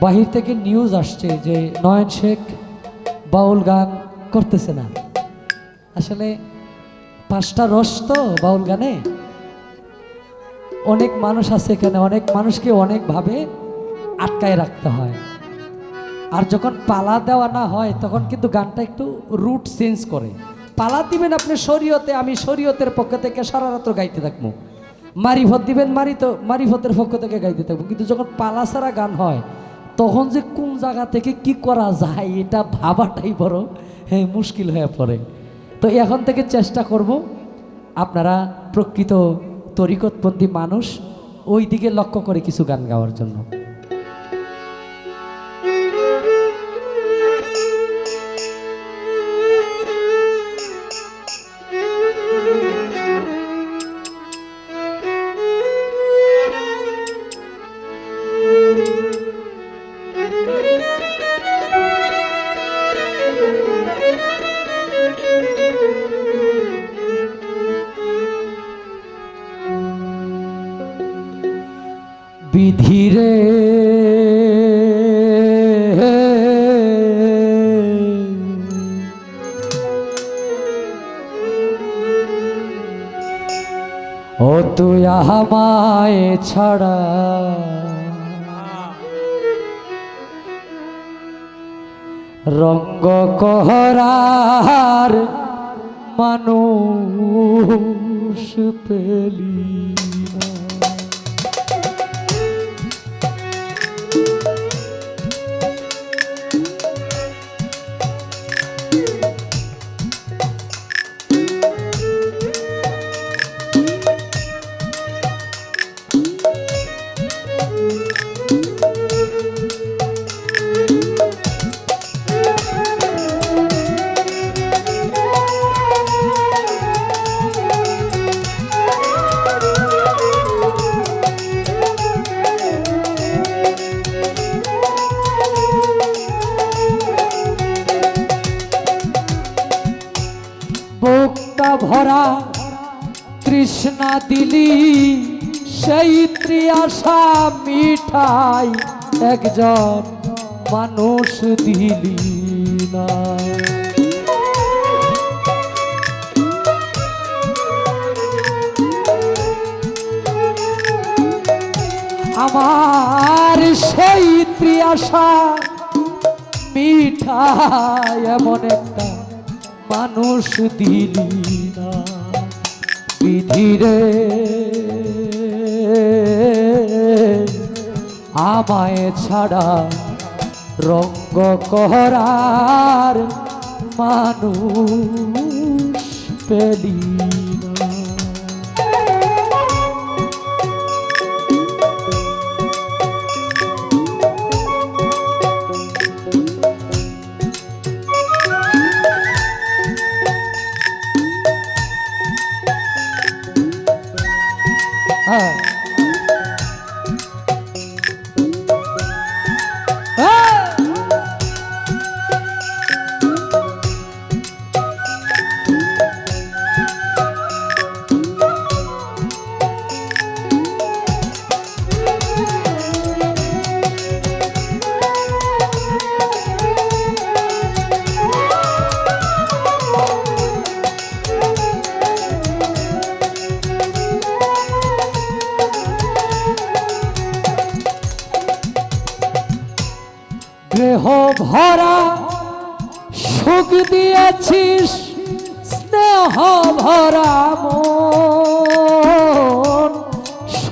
বাহির থেকে নিউজ আসছে যে নয়ন শেখ বাউল গান করতেছে না। আসলে পাঁচটা রস তো বাউল গানে। অনেক মানুষ আছে এখানে, অনেক মানুষকে অনেকভাবে আটকায় রাখতে হয়। আর যখন পালা দেওয়া না হয়, তখন কিন্তু গানটা একটু রুট চেঞ্জ করে। পালা দিবেন আপনি শরীয়তে, আমি শরীয়তের পক্ষ থেকে সারা রাত্র গাইতে থাকব। মারিফত দিবেন মারি তো, মারিফতের পক্ষ থেকে গাইতে থাকব। কিন্তু যখন পালা ছাড়া গান হয় তখন যে কোন জায়গা থেকে কি করা যায়, এটা ভাবাটাই বড় হ্যাঁ মুশকিল হয়ে পড়ে। তো এখন থেকে চেষ্টা করব, আপনারা প্রকৃত তরিকতপন্থী মানুষ ওই দিকে লক্ষ্য করে কিছু গান গাওয়ার জন্য। বিধিরে ও তুই আমায় ছাড়া। রঙ্গ কহরার মানুষ পেলি। ভরা তৃষ্ণা দিলি, সেই ত্রিয়াশা মিঠাই একজন মানুষ দিলি না। আমার সেই ত্রিয়াশা মিঠাই এমন একটা মানুষ দিলি বিধিরে আমায় ছাড়া রঙ্গ করার মানুষ পেলি হ্যাঁ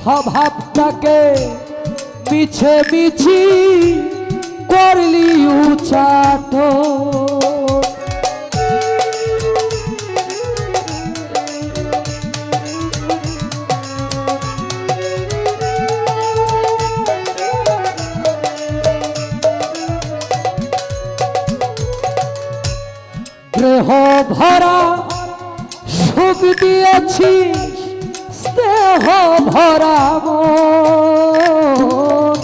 স্বভাবটাকে মিছে মিছি করলি উচাট। গ্রহ ভরা সুখ দিয়েছি। স্নেহ ভরা মন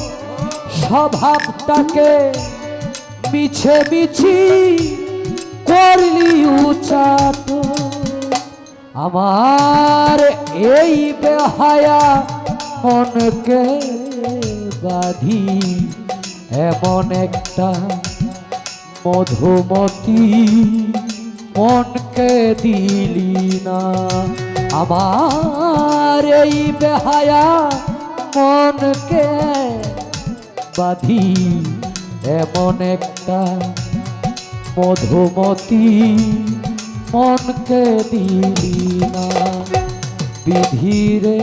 স্বভাবটাকে মিছে মিছি করলি উচাট আমার এই বেহায়া মনকে বাধি এমন একটা মধুমতি মনকে দিলি না। আমার এই বেহায়া মনকে বাধি এমন একটা মধুমতি মনকে দিলি না। বিধিরে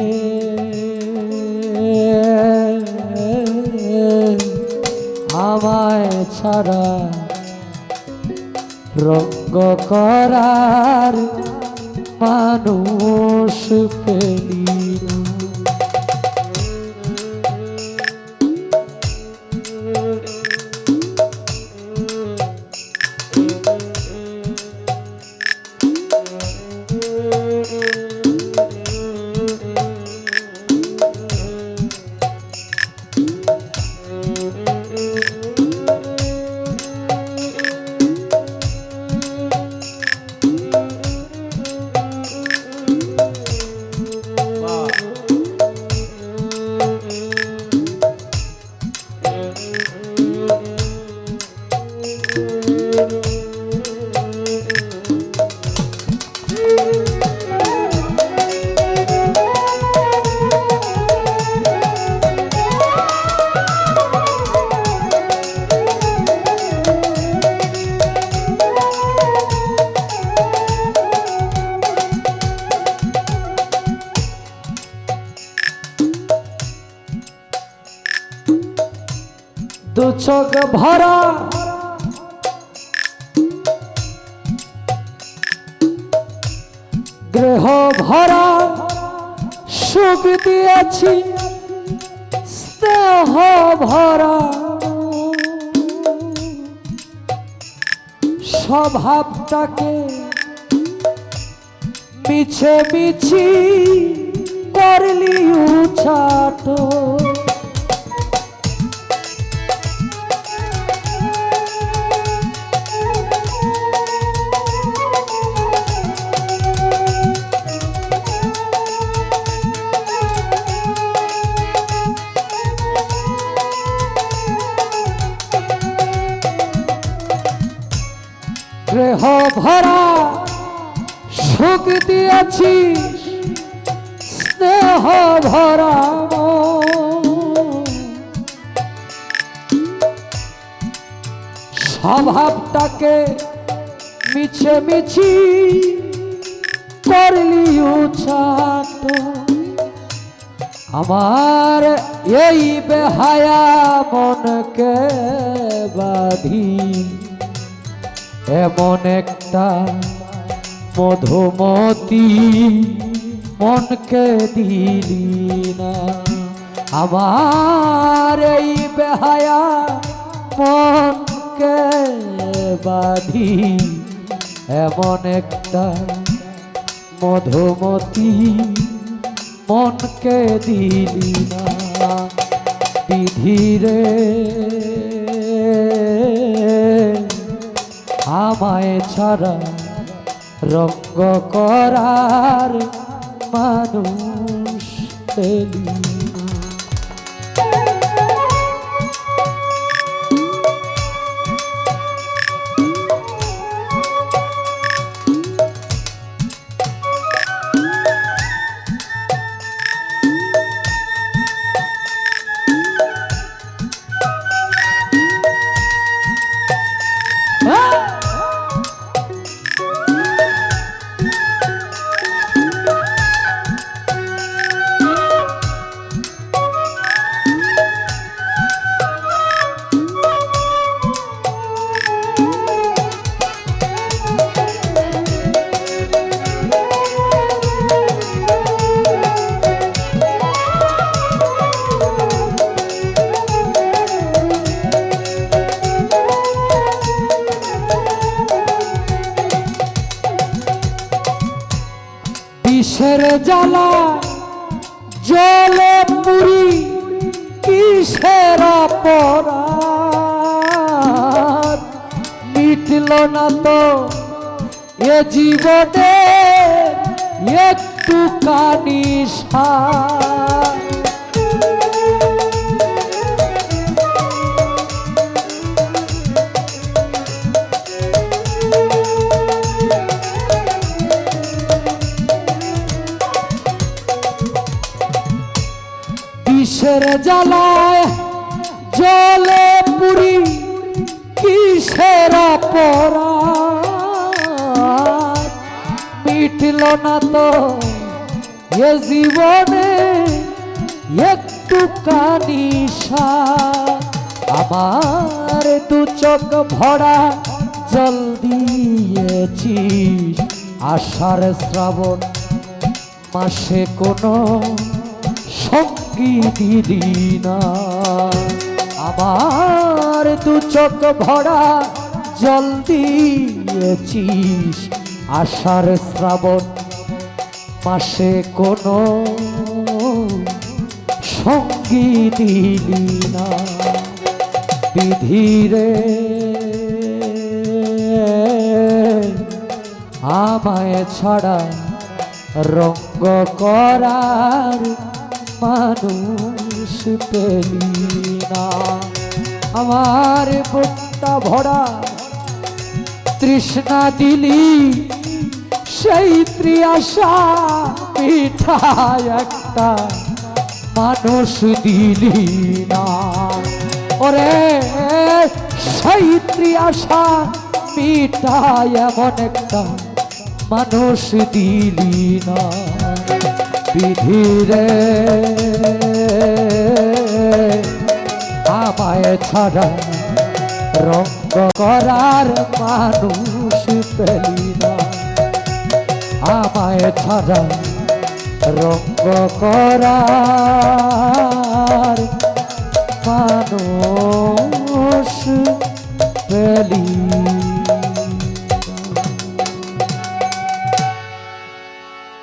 আমায় ছাড়া রঙ্গ করার মানুষ পেলি না। চোখ ভরা। গ্রহ ভরা। সুখ দিয়েছি স্নেহ ভরা। স্বভাবটাকে মিছে মিছি করলি উচাটো। সুখ দিয়েছি স্নেহ ভরা। স্বভাবটাকে মিছে মিছি করলি উচাট আমার এই বেহায়া মনকে বাধি এমন একটা মধুমতি মনকে দিলি না। আমার এই বেহায়া মনকে বাধি। এমন একটা মধুমতি মনকে দিলি না। বিধিরে আমায় ছাড়া রঙ্গ করার মানুষ পেলি জ্বালা জলে পুরি কিসের অপরাধ? মিটল না তো এ জীবনে একটু কানিসা জ্বালায় জলে পুরি কিসের অপরাধ? মিটল না তো এ জীবনে একটু কানিসা আমার দু চোখ ভরা জল দিয়েছিস আষাঢ় শ্রাবণ মাসে কোনো সঙ্গী দিলি না আমার দু চোখ ভরা জল দিয়েছিস আষাঢ় শ্রাবণ মাসে কোনো দিলি না বিধিরে আমায় ছাড়া রঙ্গ করার মানুষ পেলি না আমার বুকটা ভরা, তৃষ্ণা দিলি, সেই ত্রিয়াশা পিঠায় একটা মানুষ দিলি না। ওরে, সেই ত্রিয়াশা মিটায় এমন একটা মানুষ দিলি না। বিধিরে আমায় ছাড়া রঙ্গ করার মানুষ পেলি না। আমায় ছাড়া রঙ্গ করার মানুষ পেলি